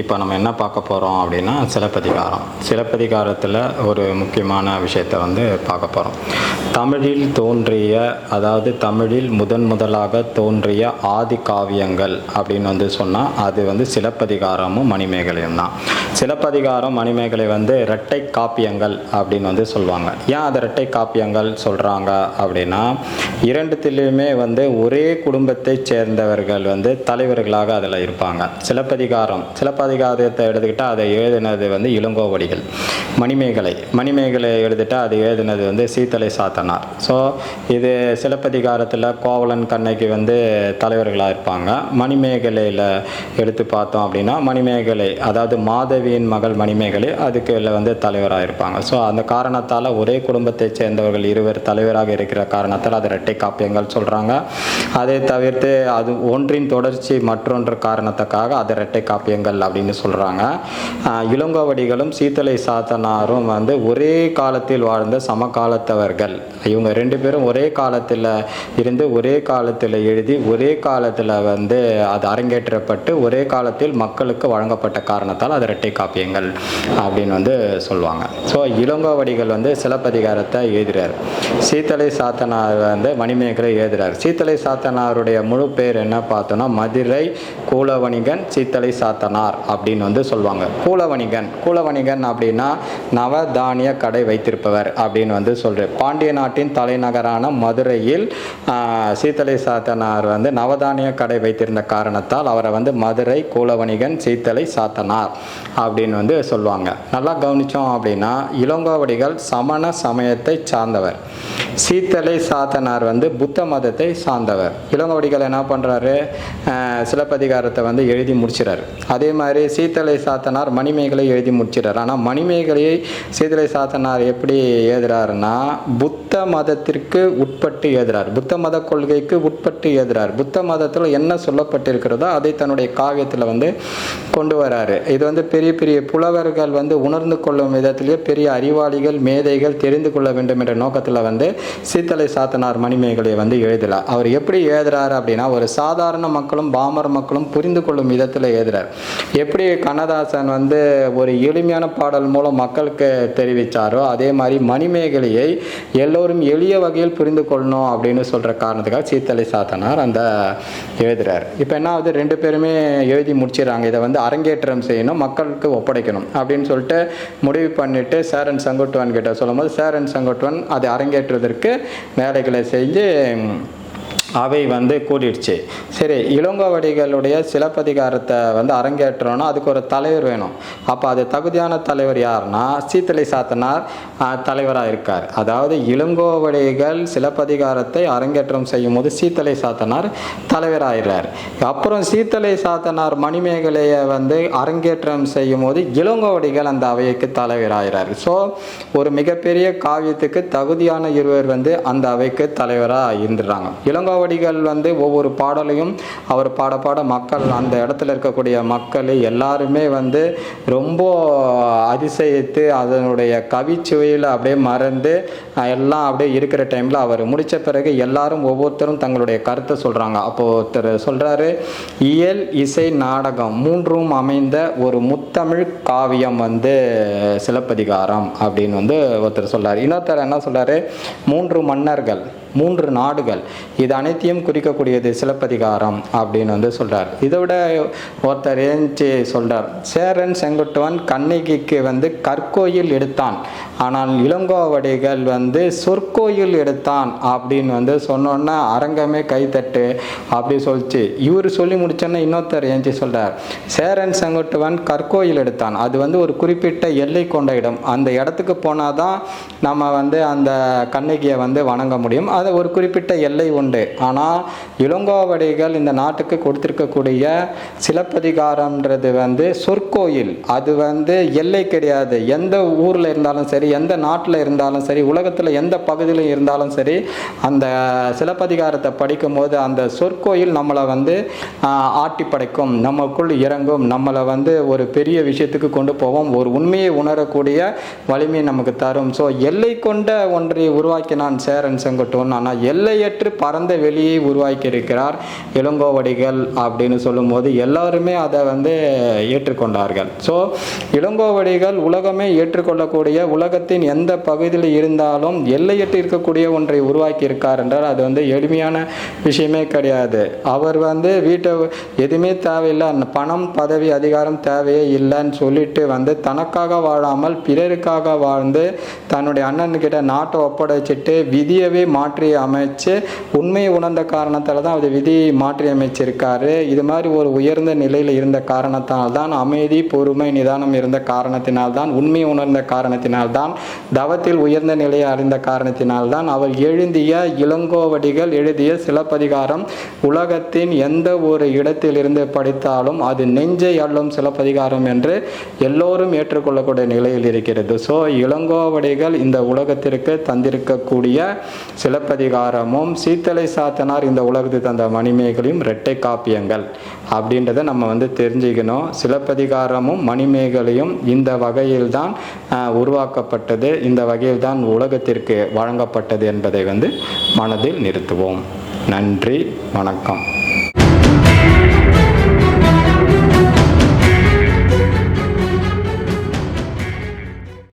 இப்போ நம்ம என்ன பார்க்க போகிறோம் அப்படின்னா சிலப்பதிகாரம். சிலப்பதிகாரத்தில் ஒரு முக்கியமான விஷயத்தை வந்து பார்க்க போகிறோம் தமிழில் தோன்றிய அதாவது தமிழில் முதன் முதலாக தோன்றிய ஆதி காவியங்கள் அப்படின்னு வந்து சொன்னால் அது வந்து சிலப்பதிகாரமும் மணிமேகலையும் தான். சிலப்பதிகாரம் மணிமேகலை வந்து இரட்டை காப்பியங்கள் அப்படின்னு வந்து சொல்லுவாங்க. ஏன் அது இரட்டை காப்பியங்கள் சொல்கிறாங்க அப்படின்னா இரண்டுத்திலையுமே வந்து ஒரே குடும்பத்தைச் சேர்ந்தவர்கள் வந்து தலைவர்களாக அதில் இருப்பாங்க. சிலப்பதிகாரம் சிலப்பதிகாரத்தை எடுத்துக்கிட்டால் அதை எழுதினது வந்து இளங்கோவடிகள். மணிமேகலை. மணிமேகலை எழுதிட்டால் அது எழுதினது வந்து சீத்தலை சாத்தனார். ஸோ இது சிலப்பதிகாரத்தில் கோவலன் கண்ணகி வந்து தலைவர்களாக இருப்பாங்க. மணிமேகலையில் எடுத்து பார்த்தோம் அப்படின்னா மணிமேகலை அதாவது மாதவியின் மகள் மணிமேகலை அதுக்கு வந்து தலைவராக இருப்பாங்க. ஸோ அந்த காரணத்தால் ஒரே குடும்பத்தை சேர்ந்தவர்கள் இருவர் தலைவராக இருக்கிற காரணத்தால் அது இரட்டை காப்பியங்கள் சொல்கிறாங்க அதை தவிர்த்து அது ஒன்றின் தொடர்ச்சி மற்றொன்று காரணத்துக்காக அது இரட்டை காப்பியங்கள் அப்படின்னு சொல்கிறாங்க இளங்கோவடிகளும் சீத்தலை சாத்தனாரும் வந்து ஒரே காலத்தில் வாழ்ந்த சமகாலத்தவர்கள். இவங்க ரெண்டு பேரும் ஒரே காலத்தில் இருந்து ஒரே காலத்தில் எழுதி ஒரே காலத்தில் வந்து அது அரங்கேற்றப்பட்டு ஒரே காலத்தில் மக்களுக்கு வழங்கப்பட்ட காரணத்தால் அது இரட்டை காப்பியங்கள் அப்படின்னு வந்து சொல்லுவாங்க. ஸோ இளங்கோவடிகள் வந்து சிலப்பதிகாரத்தை எழுதுகிறார் சீத்தலை சாத்தனார் வந்து மணிமேகலை எழுதுகிறார் சீத்தலை சாத்தனாருடைய முழு பேர் என்ன பார்த்தோன்னா மதுரை கூலவணிகன் சீத்தலை சாத்தனார். அப்படின்னு வந்து சொல்லுவாங்க கூலவணிகன். கூலவணிகன் அப்படின்னா நவதானிய கடை வைத்திருப்பவர் அப்படின்னு வந்து சொல்றார் பாண்டிய நாட்டின் தலைநகரான மதுரையில் சீத்தலை சாத்தனார் வந்து நவதானிய கடை வைத்திருந்த காரணத்தால் அவரை வந்து மதுரை கூலவணிகன் சீத்தலை சாத்தனார் அப்படின்னு வந்து சொல்லுவாங்க நல்லா கவனிச்சோம் அப்படின்னா இளங்கோவடிகள் சமண சமயத்தை சார்ந்தவர். சீத்தலை சாத்தனார் வந்து புத்த மதத்தை சார்ந்தவர். இளங்கோவடிகள் என்ன பண்ணுறாரு சிலப்பதிகாரத்தை வந்து எழுதி முடிச்சிறாரு. அதே மாதிரி சீத்தலை சாத்தனார் மணிமேகலை எழுதி முடிச்சிடறார். ஆனால் மணிமேகலையை சீத்தலை சாத்தனார் எப்படி எழுதுறாருன்னா புத்த மதத்திற்கு உட்பட்டு எழுதுறார். புத்த மத கொள்கைக்கு உட்பட்டு எழுதுறார். புத்த மதத்தில் என்ன சொல்லப்பட்டிருக்கிறதோ அதை தன்னுடைய காவியத்தில் வந்து கொண்டு வராரு. இது வந்து பெரிய பெரிய புலவர்கள் வந்து உணர்ந்து கொள்ளும் விதத்திலேயே பெரிய அறிவாளிகள் மேதைகள் தெரிந்து கொள்ள வேண்டும் என்ற நோக்கத்தில் வந்து சீத்தலை சாத்தனார் மணிமேகலை வந்து எழுதல அவர் எப்படி எழுதுறாரு அப்படின்னா ஒரு சாதாரண மக்களும் பாமர மக்களும் புரிந்து கொள்ளும் விதத்தில் எழுதுறார். எப்படி கண்ணதாசன் வந்து ஒரு எளிமையான பாடல் மூலம் மக்களுக்கு தெரிவித்தாரோ அதே மாதிரி மணிமேகலையை எல்லோரும் எளிய வகையில் புரிந்து கொள்ளணும் அப்படின்னு சொல்கிற காரணத்துக்காக சீத்தலை சாத்தனார் அந்த எழுதுகிறார் இப்போ என்ன ஆகுது? ரெண்டு பேருமே எழுதி முடிச்சிடறாங்க. இதை வந்து அரங்கேற்றம் செய்யணும் மக்களுக்கு ஒப்படைக்கணும் அப்படின்னு சொல்லிட்டு முடிவு பண்ணிட்டு சேரன் சங்கோட்டுவன் கிட்ட சொல்லும்போது சேரன் சங்கோட்டுவன் அதை அரங்கேற்றுவதற்கு வேலைகளை செஞ்சு அவை வந்து கூடிடுச்சு. சரி இளங்கோவடிகளுடைய சிலப்பதிகாரத்தை வந்து அரங்கேற்றணும்னா அதுக்கு ஒரு தலைவர் வேணும். அப்போ அது தகுதியான தலைவர் யாருன்னா சீத்தலை சாத்தனார் தலைவராக இருக்கார். அதாவது இளங்கோவடிகள் சிலப்பதிகாரத்தை அரங்கேற்றம் செய்யும் போது சீத்தலை சாத்தனார் தலைவராகிறார் அப்புறம் சீத்தலை சாத்தனார் மணிமேகலையை வந்து அரங்கேற்றம் செய்யும் போது இளங்கோவடிகள் அந்த அவைக்கு தலைவராகிறார் ஸோ ஒரு மிகப்பெரிய காவியத்துக்கு தகுதியான இருவர் வந்து அந்த அவைக்கு தலைவராக இருந்துடுறாங்க இளங்கோவடிகள் வந்து ஒவ்வொரு பாடலையும் அவர் பாட பாட மக்கள் அந்த இடத்துல இருக்கக்கூடிய மக்கள் எல்லாருமே வந்து ரொம்ப அதிசயித்து அதனுடைய கவிச்சுவையில் அப்படியே மறந்து எல்லாம் அப்படியே இருக்கிற டைமில் அவர் முடித்த பிறகு எல்லாரும் ஒவ்வொருத்தரும் தங்களுடைய கருத்தை சொல்கிறாங்க அப்போது ஒருத்தர் சொல்கிறாரு இயல் இசை நாடகம் மூன்றும் அமைந்த ஒரு முத்தமிழ் காவியம் வந்து சிலப்பதிகாரம் அப்படின்னு வந்து ஒருத்தர் சொல்கிறார் இன்னொருத்தர் என்ன சொல்கிறாரு மூன்று மன்னர்கள் மூன்று நாடுகள். இது அனைத்தையும் குறிக்கக்கூடியது சிலப்பதிகாரம் அப்படின்னு வந்து சொல்றார். இதை விட ஒருத்தர் ஏஞ்சி சொல்றார். சேரன் செங்குட்டுவன் கண்ணகிக்கு வந்து கற்கோயில் எடுத்தான். ஆனால் இளங்கோவடிகள் வந்து சொற்கோயில் எடுத்தான் அப்படின்னு வந்து சொன்னோன்னா அரங்கமே கைத்தட்டு அப்படி சொல்லிச்சு. இவர் சொல்லி முடிச்சோன்னே இன்னொருத்தர் ஏஞ்சி சொல்கிறார் சேரன் செங்குட்டுவன் கற்கோயில் எடுத்தான். அது வந்து ஒரு குறிப்பிட்ட எல்லை கொண்ட இடம். அந்த இடத்துக்கு போனால் தான் நம்ம வந்து அந்த கண்ணகியை வந்து வணங்க முடியும். அது ஒரு குறிப்பிட்ட எல்லை உண்டு. ஆனால் இளங்கோவடிகள் இந்த நாட்டுக்கு கொடுத்துருக்கக்கூடிய சிலப்பதிகாரம்ன்றது வந்து சொற்கோயில். அது வந்து எல்லை கிடையாது. எந்த ஊரில் இருந்தாலும் சரி சரி எந்த நாட்டில் இருந்தாலும் சரி உலகத்தில் எந்த பகுதியில் இருந்தாலும் சரி அந்த சிலப்பதிகாரத்தை படிக்கும்போது அந்த சொற்கோயில் நம்மளை வந்து ஆட்டி படைக்கும் நமக்குள் இறங்கும் நம்மளை வந்து ஒரு பெரிய விஷயத்துக்கு கொண்டு போவோம் ஒரு உண்மையை உணரக்கூடிய வலிமை நமக்கு தரும். ஸோ எல்லை கொண்ட ஒன்றை உருவாக்கினான் சேரன் செங்குட்டுவன் ஆனால் எல்லையற்று பரந்த வெளியை உருவாக்கி இருக்கிறார் இளங்கோவடிகள் அப்படின்னு சொல்லும்போது எல்லாருமே அதை வந்து ஏற்றுக்கொண்டார்கள். ஸோ இளங்கோவடிகள் உலகமே ஏற்றுக்கொள்ளக்கூடிய உலக உலகத்தின் எந்த பகுதியில் இருந்தாலும் எல்லையற்று இருக்கக்கூடிய ஒன்றை உருவாக்கி இருக்கார் என்றால் அது வந்து எளிமையான விஷயமே கிடையாது. அவர் வந்து வீட்டை எதுவுமே தேவையில்லை பணம் பதவி அதிகாரம் தேவையே இல்லைன்னு சொல்லிட்டு வந்து தனக்காக வாழாமல் பிறருக்காக வாழ்ந்து தன்னுடைய அண்ணன்கிட்ட நாட்டை ஒப்படைச்சிட்டு விதியவே மாற்றி அமைச்சு உண்மையை உணர்ந்த காரணத்தால் தான் அவர் விதியை மாற்றி அமைச்சிருக்காரு. இது மாதிரி ஒரு உயர்ந்த நிலையில் இருந்த காரணத்தால் தான் அமைதி பொறுமை நிதானம் இருந்த காரணத்தினால் தான் உண்மையை உணர்ந்த காரணத்தினால் தான் தவத்தில் உயர்ந்த நிலையை அறிந்த காரணத்தினால் தான் அவர் எழுதிய இளங்கோவடிகள் எழுதிய சிலப்பதிகாரம் உலகத்தின் எந்த ஒரு இடத்திலிருந்து படித்தாலும் அது நெஞ்சை அள்ளும் சிலப்பதிகாரம் என்று எல்லோரும் ஏற்றுக்கொள்ளக்கூடிய நிலையில் இருக்கிறது. ஸோ இளங்கோவடிகள் இந்த உலகத்திற்கு தந்திருக்கக்கூடிய சிலப்பதிகாரமும் சீத்தலை சாத்தனார் இந்த உலகத்துக்கு தந்த மணிமேகலையும் இரட்டை காப்பியங்கள் அப்படின்றத நம்ம வந்து தெரிஞ்சுக்கணும். சிலப்பதிகாரமும் மணிமேகலையும் இந்த வகையில்தான் உருவாக்கப்பட்ட வழங்கப்பட்டது. இந்த வகையில் தான் உலகத்திற்கு வழங்கப்பட்டது என்பதை வந்து மனதில் நிறுத்துவோம். நன்றி வணக்கம்.